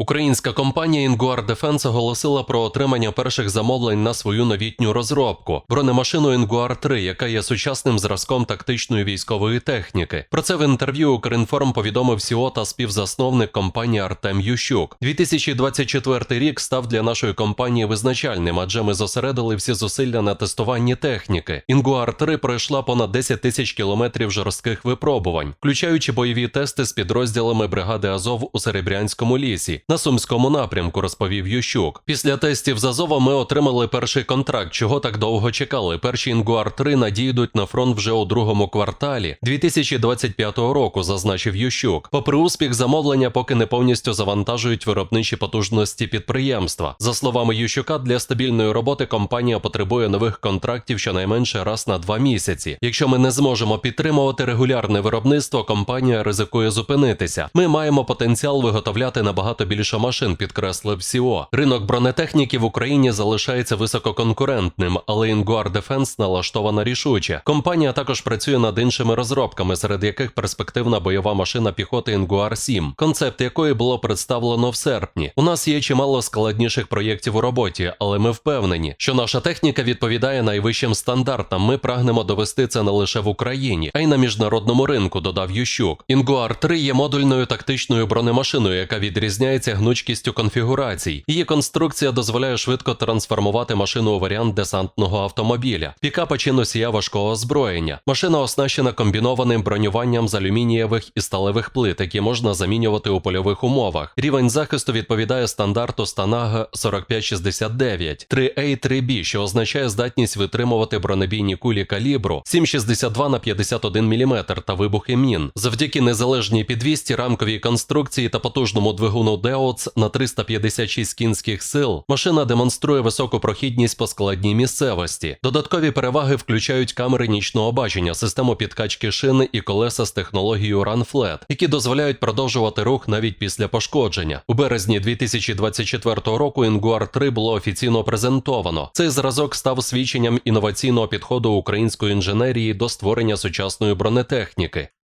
Українська компанія Inguar Defense оголосила про отримання перших замовлень на свою новітню розробку бронемашину Inguar 3, яка є сучасним зразком тактичної військової техніки. Про це в інтерв'ю Укрінформ повідомив СІО та співзасновник компанії Артем Ющук. 2024 рік став для нашої компанії визначальним, адже ми зосередили всі зусилля на тестуванні техніки. Inguar 3 пройшла понад 10 тисяч кілометрів жорстких випробувань, включаючи бойові тести з підрозділами бригади Азов у Серебрянському лісі. На сумському напрямку розповів Ющук. Після тестів з Азова ми отримали перший контракт, чого так довго чекали. Перші Інгуар 3 надійдуть на фронт вже у другому кварталі 2025 року, зазначив Ющук. Попри успіх, замовлення поки не повністю завантажують виробничі потужності підприємства. За словами Ющука, для стабільної роботи компанія потребує нових контрактів щонайменше раз на два місяці. Якщо ми не зможемо підтримувати регулярне виробництво, компанія ризикує зупинитися. Ми маємо потенціал виготовляти набагато більше машин, підкреслив СІО. Ринок бронетехніки в Україні залишається висококонкурентним, але Inguar Defense налаштована рішуче. Компанія також працює над іншими розробками, серед яких перспективна бойова машина піхоти Inguar 7, концепт якої було представлено в серпні. У нас є чимало складніших проєктів у роботі, але ми впевнені, що наша техніка відповідає найвищим стандартам. Ми прагнемо довести це не лише в Україні, а й на міжнародному ринку, додав Ющук. Inguar 3 є модульною тактичною бронемашиною, яка відрізняється гнучкістю конфігурацій. Її конструкція дозволяє швидко трансформувати машину у варіант десантного автомобіля, пікапа чи носія важкого озброєння. Машина оснащена комбінованим бронюванням з алюмінієвих і сталевих плит, які можна замінювати у польових умовах. Рівень захисту відповідає стандарту Станага 4569 3A 3B, що означає здатність витримувати бронебійні кулі калібру 7,62 на 51 мм та вибухи мін. Завдяки незалежній підвісті, рамковій конструкції та потужному двигуну Деоц на 356 кінських сил машина демонструє високу прохідність по складній місцевості. Додаткові переваги включають камери нічного бачення, систему підкачки шини і колеса з технологією RunFlat, які дозволяють продовжувати рух навіть після пошкодження. У березні 2024 року Inguar 3 було офіційно презентовано. Цей зразок став свідченням інноваційного підходу української інженерії до створення сучасної бронетехніки.